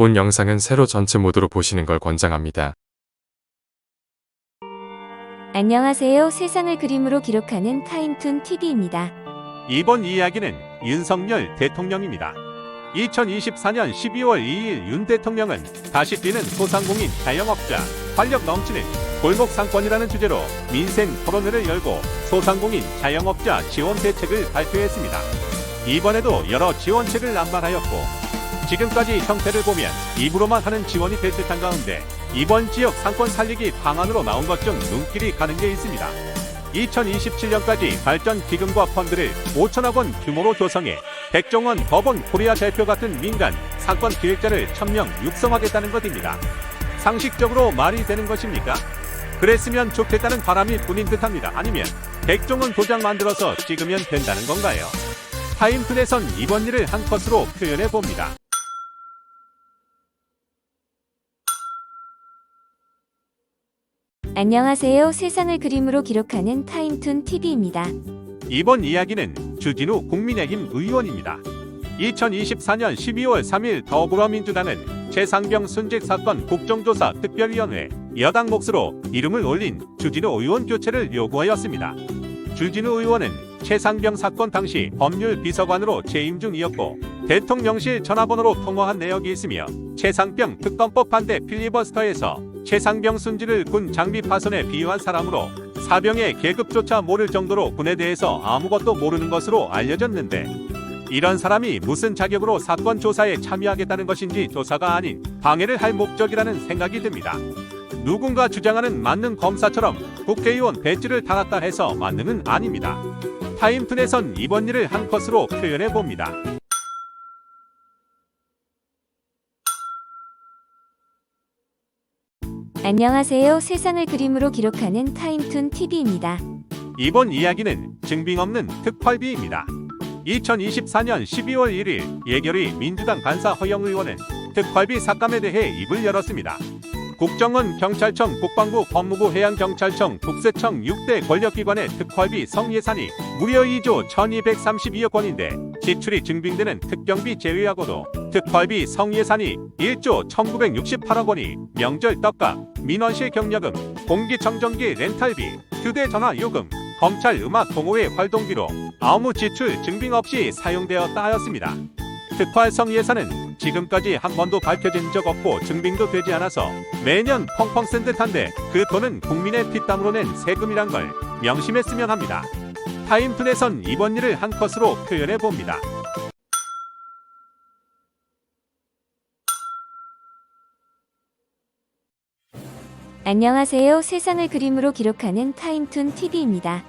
본 영상은 세로 전체 모드로 보시는 걸 권장합니다. 안녕하세요. 세상을 그림으로 기록하는 타임툰 TV입니다. 이번 이야기는 윤석열 대통령입니다. 2024년 12월 2일 윤 대통령은 다시 뛰는 소상공인 자영업자 활력 넘치는 골목 상권이라는 주제로 민생 토론회를 열고 소상공인 자영업자 지원 대책을 발표했습니다. 이번에도 여러 지원책을 남발하였고 지금까지 형태를 보면 입으로만 하는 지원이 될 듯한 가운데 이번 지역 상권 살리기 방안으로 나온 것 중 눈길이 가는 게 있습니다. 2027년까지 발전 기금과 펀드를 5천억 원 규모로 조성해 백종원 법원 코리아 대표 같은 민간 상권 기획자를 1000명 육성하겠다는 것입니다. 상식적으로 말이 되는 것입니까? 그랬으면 좋겠다는 바람이 뿐인 듯합니다. 아니면 백종원 도장 만들어서 찍으면 된다는 건가요? 타임툰에선 이번 일을 한 컷으로 표현해 봅니다. 안녕하세요. 세상을 그림으로 기록하는 타임툰 TV입니다. 이번 이야기는 주진우 국민의힘 의원입니다. 2024년 12월 3일 더불어민주당은 최상병 순직 사건 국정조사 특별위원회 여당 몫으로 이름을 올린 주진우 의원 교체를 요구하였습니다. 주진우 의원은 최상병 사건 당시 법률 비서관으로 재임 중이었고 대통령실 전화번호로 통화한 내역이 있으며 최상병 특검법 반대 필리버스터에서 최상병 순지를 군 장비 파손에 비유한 사람으로 사병의 계급조차 모를 정도로 군에 대해서 아무것도 모르는 것으로 알려졌는데 이런 사람이 무슨 자격으로 사건 조사에 참여하겠다는 것인지 조사가 아닌 방해를 할 목적이라는 생각이 듭니다. 누군가 주장하는 만능 검사처럼 국회의원 배지를 달았다 해서 만능은 아닙니다. 타임툰에선 이번 일을 한 컷으로 표현해 봅니다. 안녕하세요. 세상을 그림으로 기록하는 타임툰 TV입니다. 이번 이야기는 증빙 없는 특활비입니다. 2024년 12월 1일 예결위 민주당 간사 허영 의원은 특활비 삭감에 대해 입을 열었습니다. 국정원, 경찰청, 국방부, 법무부, 해양경찰청, 국세청 6대 권력기관의 특활비 성예산이 무려 2조 1232억 원인데 지출이 증빙되는 특경비 제외하고도 특활비 성예산이 1조 1968억 원이 명절 떡값, 민원실 경력금, 공기청정기 렌탈비, 휴대전화 요금, 검찰 음악 동호회 활동비로 아무 지출 증빙 없이 사용되었다 하였습니다. 특활성 예산은 지금까지 한 번도 밝혀진 적 없고 증빙도 되지 않아서 매년 펑펑 쓴 듯한데 그 돈은 국민의 피땀으로 낸 세금이란 걸 명심했으면 합니다. 타임툰에선 이번 일을 한 컷으로 표현해 봅니다. 안녕하세요. 세상을 그림으로 기록하는 타임툰 TV입니다.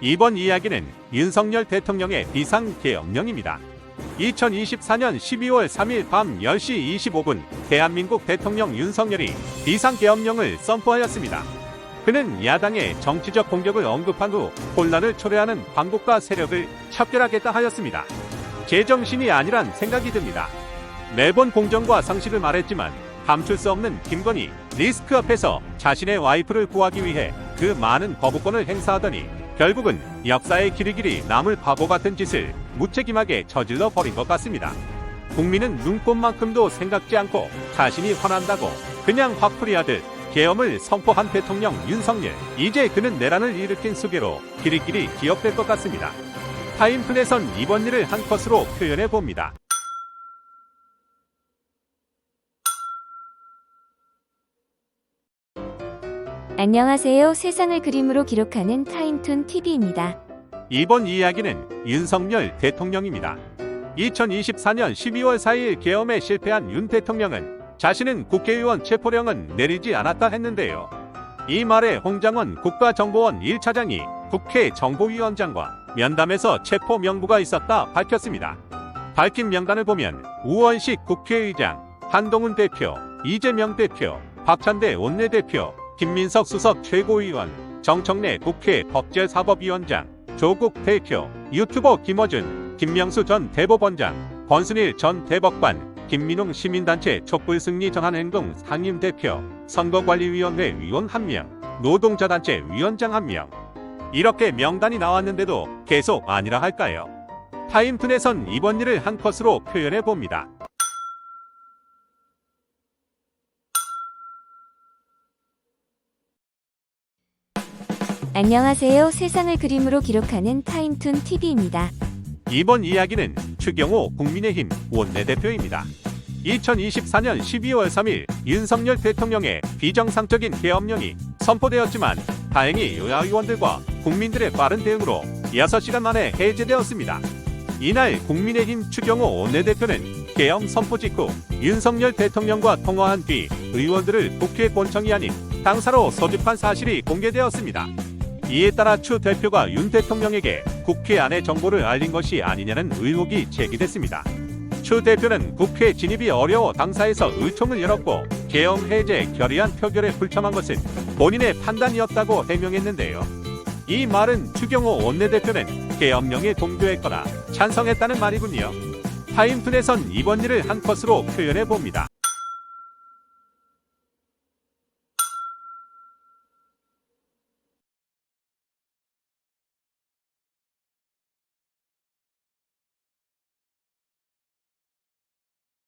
이번 이야기는 윤석열 대통령의 비상 계엄령입니다. 2024년 12월 3일 밤 10시 25분 대한민국 대통령 윤석열이 비상계엄령을 선포하였습니다. 그는 야당의 정치적 공격을 언급한 후 혼란을 초래하는 반국가 세력을 척결하겠다 하였습니다. 제정신이 아니란 생각이 듭니다. 매번 공정과 상식을 말했지만 감출 수 없는 김건희 리스크 앞에서 자신의 와이프를 구하기 위해 그 많은 거부권을 행사하더니 결국은 역사의 길이길이 남을 바보 같은 짓을 무책임하게 저질러 버린 것 같습니다. 국민은 눈꽃만큼도 생각지 않고 자신이 화난다고 그냥 화풀이하듯 계엄을 선포한 대통령 윤석열. 이제 그는 내란을 일으킨 수계로 길이길이 기억될 것 같습니다. 타임툰에선 이번 일을 한 컷으로 표현해 봅니다. 안녕하세요. 세상을 그림으로 기록하는 타임툰 TV입니다. 이번 이야기는 윤석열 대통령입니다. 2024년 12월 4일 계엄에 실패한 윤 대통령은 자신은 국회의원 체포령은 내리지 않았다 했는데요. 이 말에 홍장원 국가정보원 1차장이 국회 정보위원장과 면담에서 체포 명부가 있었다 밝혔습니다. 밝힌 명단을 보면 우원식 국회의장, 한동훈 대표, 이재명 대표, 박찬대 원내대표, 김민석 수석 최고위원, 정청래 국회 법제사법위원장, 조국 대표, 유튜버 김어준, 김명수 전 대법원장, 권순일 전 대법관, 김민웅 시민단체 촛불승리 전환행동 상임대표, 선거관리위원회 위원 1명, 노동자단체 위원장 1명. 이렇게 명단이 나왔는데도 계속 아니라 할까요? 타임툰에선 이번 일을 한 컷으로 표현해 봅니다. 안녕하세요. 세상을 그림으로 기록하는 타임툰 TV입니다. 이번 이야기는 추경호 국민의힘 원내대표입니다. 2024년 12월 3일 윤석열 대통령의 비정상적인 계엄령이 선포되었지만 다행히 여야 의원들과 국민들의 빠른 대응으로 6시간 만에 해제되었습니다. 이날 국민의힘 추경호 원내대표는 계엄 선포 직후 윤석열 대통령과 통화한 뒤 의원들을 국회 본청이 아닌 당사로 소집한 사실이 공개되었습니다. 이에 따라 추 대표가 윤 대통령에게 국회 안의 정보를 알린 것이 아니냐는 의혹이 제기됐습니다. 추 대표는 국회 진입이 어려워 당사에서 의총을 열었고 계엄 해제 결의안 표결에 불참한 것은 본인의 판단이었다고 해명했는데요. 이 말은 추경호 원내대표는 계엄령에 동조했거나 찬성했다는 말이군요. 타임툰에선 이번 일을 한 컷으로 표현해 봅니다.